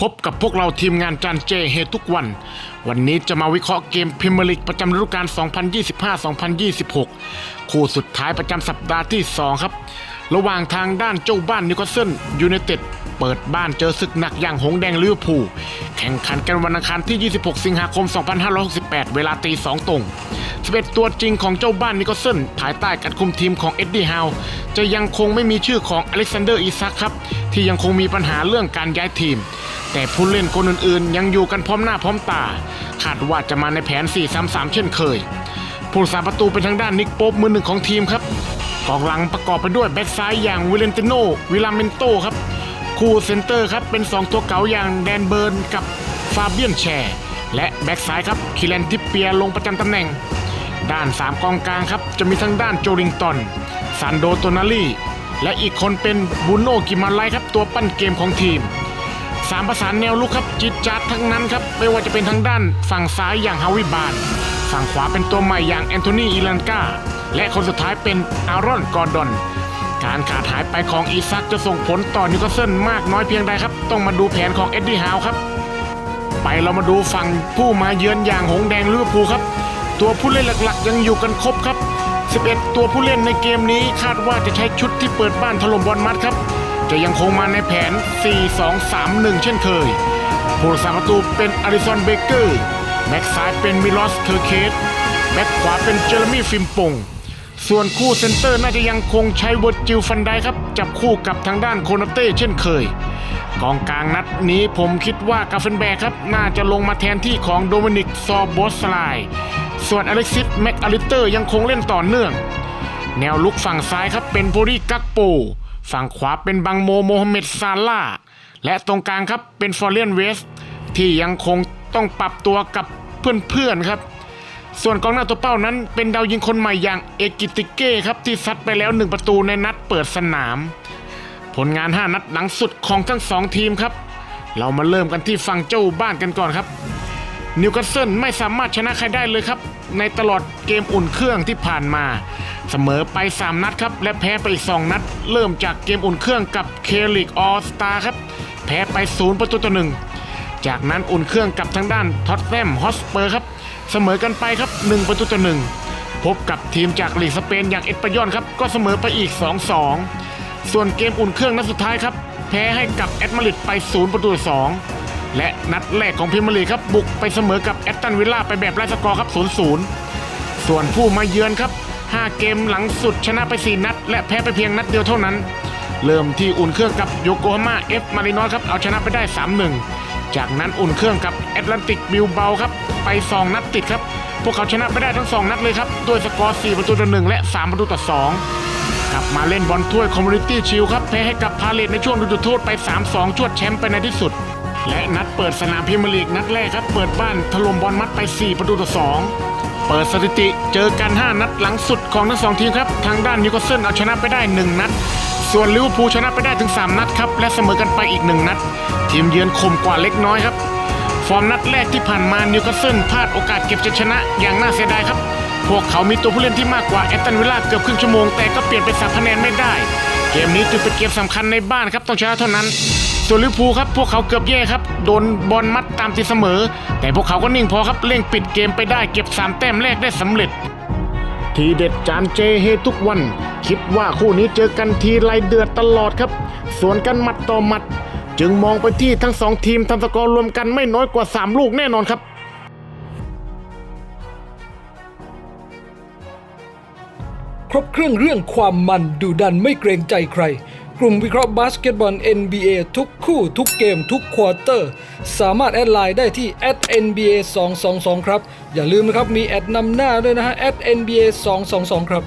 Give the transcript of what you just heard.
พบกับพวกเราทีมงานจานเจเฮทุกวัน วันนี้จะมาวิเคราะห์เกมพรีเมียร์ลีกประจำฤดูกาล 2025-2026 คู่สุดท้ายประจำสัปดาห์ที่ 2 ครับ ระหว่างทางด้านเจ้าบ้านนิวคาสเซิลยูไนเต็ดเปิดบ้านเจอศึกหนักอย่างหงแดงลิเวอร์พูลแข่งขันกันวันอังคารที่ 26 สิงหาคม 2568 เวลาตี 2 ตรง11ตัวจริงของเจ้าบ้านนิโคลเซนภายใต้การคุมทีมของเอ็ดดี้ฮาวจะยังคงไม่มีชื่อของอเล็กซานเดอร์อีซักครับ ที่ยังคงมีปัญหาเรื่องการย้ายทีม แต่ผู้เล่นคนอื่นๆ ยังอยู่กันพร้อมหน้าพร้อมตาคาดว่าจะมาในแผน 4-3-3 เช่นเคย ผู้รักษาประตูเป็นทางด้านนิกโป๊ปมือหนึ่งของทีมครับกองหลังประกอบไปด้วยแบ็กซ้ายอย่างวิเลนติโนวิลามเมนโตครับ คู่เซนเตอร์ครับเป็น 2 ตัวเก๋าอย่างแดนเบิร์นกับฟาเบียนแชร์และแบ็กซ้ายครับคิเลนทิปเปียลงประจำตำแหน่ง ด้าน 3 กองกลางครับ จะมีทั้งด้านโจลิงตันซันโดโตนาลีและอีกคนเป็นบูโนกิมาไลครับตัวปั้นเกมของทีม สามประสานแนวลุกครับจิตจัดทั้งนั้นครับไม่ว่าจะเป็นทางด้านฝั่งซ้ายอย่างฮาวิบานฝั่งขวาเป็นตัวใหม่อย่างแอนโทนีอีลันกาและคนสุดท้ายเป็นอารอนกอร์ดอนการขาดหายไปของอีซักจะส่งผลต่อนิวคาสเซิลมากน้อยเพียงใดครับ ต้องมาดูแผนของเอ็ดดี้ฮาวครับ ไปเรามาดูฝั่งผู้มาเยือนอย่างหงแดงลิเวอร์พูลครับ ตัวผู้เล่นหลักๆ ยังอยู่กันครบครับ 11 ตัวผู้เล่นในเกมนี้คาดว่าจะใช้ชุดที่เปิดบ้านถล่มบอลมัดครับ จะยังคงมาในแผน 4-2-3-1 เช่นเคย ผู้รักษาประตูเป็นอาริสันเบเกอร์แบ็กซ้ายเป็นมิลอสเทอร์เคสแบ็กขวาเป็นเจอร์มี่ฟิมปงส่วนคู่เซนเตอร์น่าจะยังคงใช้เวอร์จิลฟันไดครับ จับคู่กับทางด้านโคนาเต้เช่นเคย กองกลางนัดนี้ผมคิดว่ากาเฟนแบกครับ น่าจะลงมาแทนที่ของโดมินิกซอบอสไลส่วนอเล็กซิสแม็กอลิเตอร์ยังคงเล่นต่อเนื่อง แนวลุกฝั่งซ้ายครับเป็นโพรีกักโป ฝั่งขวาเป็นบังโมโมฮัมเหม็ดซาร่า และตรงกลางครับเป็นฟอร์เรียนเวสที่ยังคงต้องปรับตัวกับเพื่อนๆครับ ส่วนกองหน้าตัวเป้านั้น เป็นดาวยิงคนใหม่อย่างเอกิติเก้ครับที่ซัดไปแล้วหนึ่งประตูในนัดเปิดสนาม ผลงาน 5 นัดหลังสุดของทั้งสองทีมครับ เรามาเริ่มกันที่ฝั่งเจ้าบ้านกันก่อนครับ นิวคาสเซิลไม่สามารถชนะใครได้เลยครับ ในตลอดเกมอุ่นเครื่องที่ผ่านมา เสมอไป 3 นัดครับ และแพ้ไปอีก 2 นัด เริ่มจากเกมอุ่นเครื่องกับเคลิกออสตาครับ แพ้ไป 0 ประตูต่อหนึ่งจากนั้นอุ่นเครื่องกับทางด้านท็อตแนมฮอสเปอร์ครับ เสมอกันไปครับ 1 ประตูต่อหนึ่งพบกับทีมจากลีกสเปนอย่างเอ็ดปยอนครับก็เสมอไปอีก 2-2 ส่วนเกมอุ่นเครื่องนัดสุดท้ายครับ แพ้ให้กับแอตมาริดไป 0 ประตูต่อ2 และนัดแรกของพรีเมียร์ลีครับบุกไปเสมอกับแอตตันวิลล่าไปแบบไร้สกอร์ครับ 0-0 ส่วนผู้มาเยือนครับ 5 เกมหลังสุดชนะไป 4 นัด และแพ้ไปเพียงนัดเดียวเท่านั้น เริ่มที่อุ่นเครื่องกับโยโกฮาม่าเอฟมารินอสครับเอาชนะไปได้ 3-1 จากนั้นอุ่นเครื่องกับแอตแลนติกบิลเบาครับไป 2 นัดติดครับ พวกเขาชนะไปได้ทั้ง 2 นัดเลยครับด้วยสกอร์ 4 ประตูต่อ 1 และ 3 ประตูต่อ 2กลับมาเล่นบอลถ้วยคอมมูนิตี้ชิลครับแพ้ให้กับพาเลตในช่วงดูโทษไป 3-2 ชวดแชมป์ไปในที่สุด และนัดเปิดสนามพรีเมียร์ลีกนัดแรกครับ เปิดบ้านถล่มบอลมัดไป 4 ประตูต่อ 2 เปิดสถิติเจอกัน 5 นัดหลังสุดของทั้งสองทีมครับ ทางด้านนิวคาสเซิลเอาชนะไปได้ 1 นัด ส่วนลิเวอร์พูลชนะไปได้ถึง 3 นัดครับ และเสมอกันไปอีก 1 นัด ทีมเยือนคมกว่าเล็กน้อยครับ ฟอร์มนัดแรกที่ผ่านมานิวคาสเซิลพลาดโอกาสเก็บชัยชนะอย่างน่าเสียดายครับ พวกเขามีตัวผู้เล่นที่มากกว่าแอตตันวิลล่าเกือบครึ่งชั่วโมงแต่ก็เปลี่ยนเป็นสามคะแนนไม่ได้ เกมนี้จึงเป็นเกมสำคัญในบ้านครับต้องชนะเท่านั้น ส่วนลิเวอร์พูลครับพวกเขาเกือบแย่ครับ โดนบอลมัดตามตีเสมอ แต่พวกเขาก็นิ่งพอครับเร่งปิดเกมไปได้เก็บสามแต้มแรกได้สำเร็จ ทีเด็ดจานเจเฮทุกวัน คิดว่าคู่นี้เจอกันทีไรเดือดตลอดครับส่วนกันหมัดต่อหมัด จึงมองไปที่ทั้งสองทีมทำสกอร์รวมกันไม่น้อยกว่า 3 ลูกแน่นอนครับครบเครื่องเรื่องความมันดุดันไม่เกรงใจใคร กลุ่มวิเคราะห์บาสเกตบอล NBA ทุกคู่ทุกเกมทุกควอเตอร์ สามารถแอดไลน์ได้ที่ @nba 222ครับ อย่าลืมนะครับ มีแอดนำหน้าด้วยนะฮะ @nba 222ครับ